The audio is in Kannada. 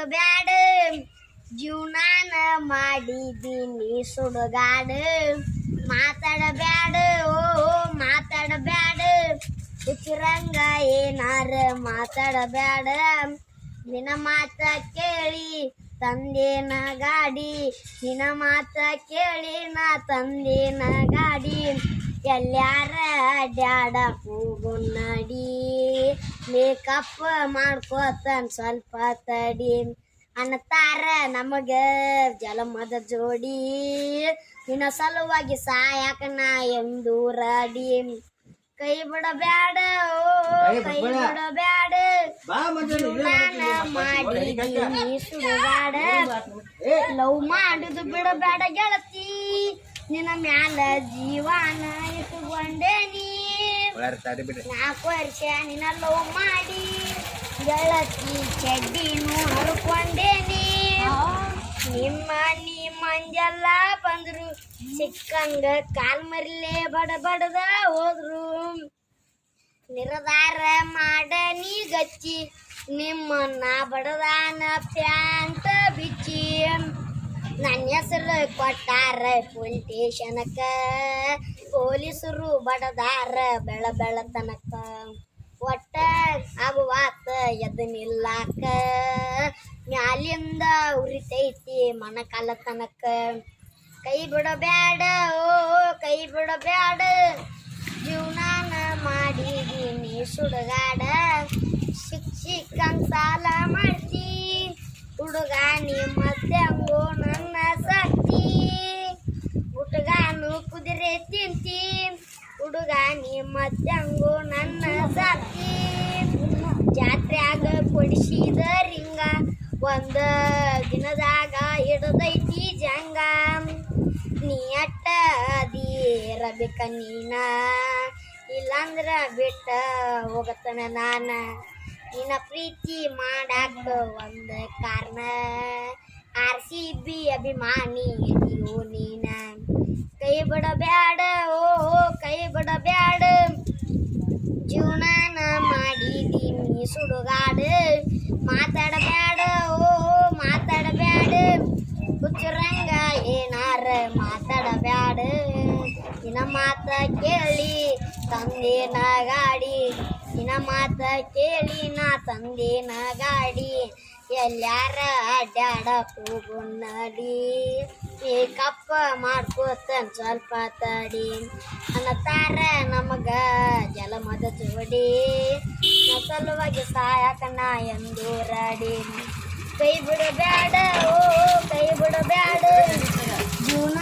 ಬಿಡಬ್ಯಾಡ ಜೀವನಾನ ಮಾಡಿದ್ದೀನಿ ಸುಡುಗಾಡ. ಮಾತಾಡಬ್ಯಾಡ ಓ, ಮಾತಾಡಬ್ಯಾಡ. ಹುಚ್ಚರಂಗ ಏನಾರ ಮಾತಾಡಬ್ಯಾಡ. ನಿನ್ನ ಮಾತ ಕೇಳಿ ತಂದೇನ ಗಾಡಿ. ನಿನ್ನ ಮಾತ ಕೇಳಿ ನಾ ತಂದೇನ ಗಾಡಿ. ಎಲ್ಲಾರ ಡ್ಯಾಡ ಹೋಗು ನಡಿ ಮೇಕಪ್ ಮಾಡ್ಕೋತನ್ ಸ್ವಲ್ಪ ತಡಿ. ಅನ್ನತಾರ ನಮಗ ಜಲಮದ ಜೋಡಿ. ನಿನ್ನ ಸಲುವಾಗಿ ಸಾಯಕ ನಾ ಎಂದು ರಡಿ ಕೈ ಬಿಡಬ್ಯಾಡ ಓ ಕೈ ಬಿಡಬ್ಯಾಡ. ಮಾಡಿ ಸುಡುಗಾಡ ಲವ್ ಮಾಡುದು ಬಿಡಬ್ಯಾಡ ಗೆಳತಿ. ನಿನ್ನ ಮ್ಯಾಲ ಜೀವಾನ ಇಟ್ಟುಕೊಂಡೇನಿ ನಾಲ್ಕು ವರ್ಷ ನಿನ್ನ ಲವ್ ಮಾಡಿ ಗೆಳತಿ ಚಡ್ಡಿನೂ ಹರ್ಕೊಂಡೇನಿ ನಿಮ್ಮ ನೀ ಮಂಜೆಲ್ಲ ಬಂದ್ರು ಸಿಕ್ಕಂಗ ಕಾಲ್ ಮರಿಲೇ ಬಡ ಬಡದ ಹೋದ್ರು. ನಿರ್ಧಾರ ಮಾಡ ನೀ ಗಚ್ಚಿ ನಿಮ್ಮನ್ನ ಬಡದಾನ ಪ್ಯಾಂಟ್ ಬಿಚ್ಚಿ ನನ್ನ ಹೆಸರು ಕೊಟ್ಟಾರ ಪೊಲೀಸ್ ಸ್ಟೇಷನಕ್ಕ ಪೊಲೀಸರು ಬಡದಾರ ಬೆಳ ಬೆಳತನಕ ಒಟ್ಟ ಆಗುವಾತ ಎದ್ದು ನಿಲ್ಲಾಕ ಮ್ಯಾಲಿಂದ ಉರಿತೈತಿ ಮನಕಾಲ ತನಕ ಕೈ ಬಿಡಬ್ಯಾಡ ಓ ಕೈ ಬಿಡಬ್ಯಾಡ ಜೀವನಾನ ಮಾಡಿದೀನಿ ಸುಡುಗಾಡ ಶಿಕ್ಷಿಕಂಗ್ ಸಾಲ ಮಾಡ್ತಿ ಹುಡುಗ ಮತ್ತೆ ತಿಂತಿ ಹುಡುಗ ಮತ್ತೆ ಹಂಗೋ ನನ್ನ ಸಾಕ್ತಿ ಜಾತ್ರ್ಯಾಗ ಕೊಡಿಸಿದ ರಿಂಗ, ಒಂದ ದಿನದಾಗ ಹಿಡದೈತಿ ಜಂಗ. ನೀ ಅಟ್ಟ ಅದಿರಬೇಕ ನೀನ, ಇಲ್ಲಾಂದ್ರ ಬಿಟ್ಟ ಹೋಗತ್ತನ ನಾನ. ನಿನ್ನ ಪ್ರೀತಿ ಮಾಡಾಕ ಒಂದ ಕಾರಣ. ಆರ್ ಸಿ ಬಿ ಅಭಿಮಾನಿ, ಇದೀಯೋ ನೀನ. ಬಿಡಬ್ಯಾಡ ಓ ಕೈ ಬಿಡಬ್ಯಾಡ ಜೀವನ ಮಾಡಿದೀನಿ ಸುಡುಗಾಡ. ಮಾತಾಡಬ್ಯಾಡ, ಓ ಮಾತಾಡಬ್ಯಾಡ. ಹುಚ್ಚರಂಗ ಏನಾರ ಮಾತಾಡಬ್ಯಾಡ. ನಿನ್ನ ಮಾತ ಕೇಳಿ ತಂದೇನ ಗಾಡಿ ಮಾತ ಕೇಳಿ ನಾ ತಂದಿನ ಗಾಡಿ. ಎಲ್ಲಾರ ಅಡ್ಡಾಡ ನಡಿ. ಈ ಕಪ್ಪ ಮಾಡ್ಕೋತನ್ ಸ್ವಲ್ಪ ತಡಿ. ಅನ್ನತಾರ ನಮಗ ಜಲಮದ ಚೋಡಿ ಸಲುವಾಗಿ ಸಾಯಕ ನಾ ಎಂದು ರಾಡಿ. ಕೈ ಬಿಡಬೇಡ ಓ, ಕೈ ಬಿಡಬೇಡ ಜೀವನ